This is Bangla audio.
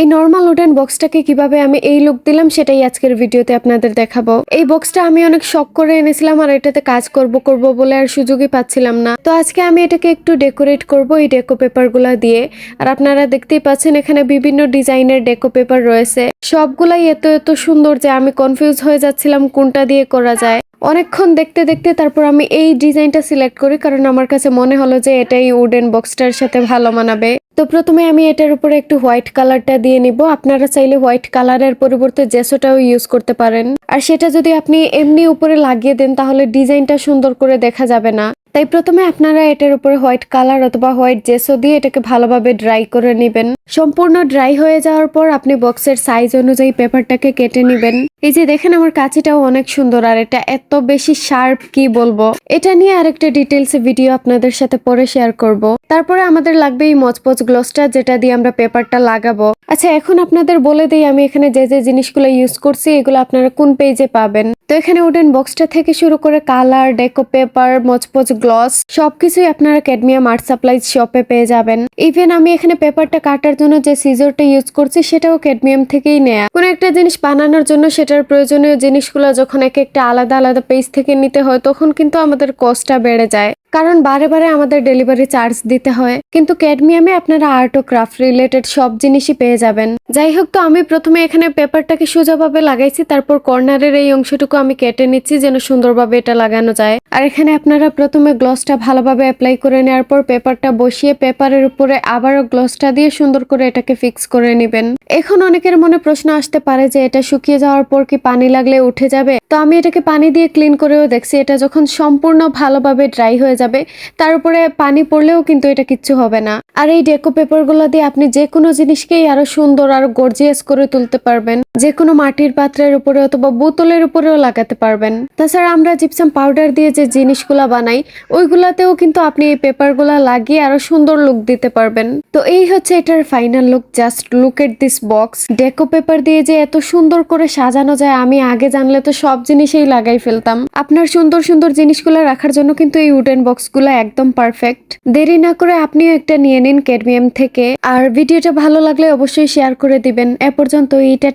এই নর্মাল উডেন বক্সটাকে কীভাবে আমি এই লুক দিলাম সেটাই আজকের ভিডিওতে আপনাদের দেখাবো। এই বক্সটা আমি অনেক শখ করে এনেছিলাম আর এটাতে কাজ করব করব বলে আর সুযোগই পাচ্ছিলাম না। তো আজকে আমি এটাকে একটু ডেকোরেট করব এই ডেকো পেপারগুলা দিয়ে। আর আপনারা দেখতেই পাচ্ছেন এখানে বিভিন্ন ডিজাইনের ডেকো পেপার রয়েছে। সবগুলাই এত এত সুন্দর যে আমি কনফিউজ হয়ে যাচ্ছিলাম কোনটা দিয়ে করা যায়। অনেকক্ষণ দেখতে দেখতে তারপর আমি এই ডিজাইনটা সিলেক্ট করি, কারণ আমার কাছে মনে হলো যে এটাই উডেন বক্সটার সাথে ভালো মানাবে। তো প্রথমে আমি এটার উপরে একটু হোয়াইট কালারটা দিয়ে নিব। আপনারা চাইলে হোয়াইট কালারের পরিবর্তে জেসোটাও ইউজ করতে পারেন। আর সেটা যদি আপনি এমনি উপরে লাগিয়ে দেন, তাহলে ডিজাইনটা সুন্দর করে দেখা যাবে না। তাই প্রথমে আপনারা এটার উপরে হোয়াইট কালার অথবা হোয়াইট জেসো দিয়ে এটাকে ভালোভাবে ড্রাই করে নেবেন। সম্পূর্ণ ড্রাই হয়ে যাওয়ার পর আপনি বক্সের সাইজ অনুযায়ী পেপারটাকে কেটে নেবেন। এই যে দেখেন আমার কাঁচিটাও অনেক সুন্দর আর এটা এত বেশি শার্প কি বলব? এটা নিয়ে আরেকটা ডিটেলস ভিডিও আপনাদের সাথে পরে শেয়ার করব। তারপরে আমাদের লাগবে এই মচপচ গ্লসটা যেটা দিয়ে আমরা পেপারটা লাগাবো। আচ্ছা এখন আপনাদের বলে দিই, আমি এখানে যে যে জিনিসগুলো ইউজ করছি, এগুলো আপনারা কোন পেজে পাবেন? তো এখানে উডেন বক্সটা থেকে শুরু করে কালার ডেকো পেপার মচপচ গ্লস সবকিছুই আপনারা ক্যাডমিয়াম আর্ট সাপ্লাইজ শপে পেয়ে যাবেন। ইভেন আমি এখানে পেপারটা কাটার জন্য যে সিজরটা ইউজ করছি, সেটাও ক্যাডমিয়াম থেকেই নেয়া। কোনো একটা জিনিস বানানোর জন্য সেটার প্রয়োজনীয় জিনিসগুলো যখন এক একটা আলাদা আলাদা পেজ থেকে নিতে হয়, তখন কিন্তু আমাদের কস্টটা বেড়ে যায়। কারণ বারে বারে আমাদের ডেলিভারি চার্জ দিতে হয়। কিন্তু ক্যাডমিয়ামে আপনারা আর্ট ও ক্রাফট রিলেটেড সব জিনিসই পেয়ে যাবেন। যাই হোক তো আমি প্রথমে এখানে পেপারটাকে সোজাভাবে লাগাইছি, তারপর কর্নারের এই অংশটুকু আমি কেটে নিচ্ছি যেন সুন্দরভাবে এটা লাগানো যায়। আর এখানে আপনারা প্রথমে গ্লসটা ভালোভাবে অ্যাপ্লাই করে নেওয়ার পর পেপারটা বসিয়ে পেপারের উপরে আবারও গ্লসটা দিয়ে সুন্দর করে এটাকে ফিক্স করে নেবেন। এখন অনেকের মনে প্রশ্ন আসতে পারে যে এটা শুকিয়ে যাওয়ার পর কি পানি লাগলে উঠে যাবে? তো আমি এটাকে পানি দিয়ে ক্লিন করেও দেখছি, এটা যখন সম্পূর্ণ ভালোভাবে ড্রাই হয়ে যাবে, তার উপরে পানি পড়লেও কিন্তু এটা কিচ্ছু হবে না। আর এই ডেকো পেপারগুলো দিয়ে আপনি যে কোনো জিনিসকেই আরও সুন্দর, আর গর্জিয়াস করে তুলতে পারবেন। যে কোনো মাটির পাত্রের উপরে অথবা বোতলের উপরেও লাগাতে পারবেন। তাছাড়া আমরা জিপসাম পাউডার দিয়ে যে জিনিসগুলা বানাই, ওইগুলাতেও কিন্তু আপনি এই পেপারগুলা লাগিয়ে আরও সুন্দর লুক দিতে পারবেন। তো এই হচ্ছে এটার final look just look at this box deco paper দিয়ে যে এত সুন্দর করে সাজানো যায়, আমি আগে জানলে তো সব জিনিসেই লাগাই ফেলতাম। আপনার সুন্দর সুন্দর জিনিসগুলো রাখার জন্য কিন্তু এই উডেন বক্সগুলো একদম পারফেক্ট দেরি না করে আপনিও একটা নিয়ে নিন ক্যাডমিয়াম থেকে। আর ভিডিওটা ভালো লাগলে অবশ্যই শেয়ার করে দিবেন। এ পর্যন্ত এইটা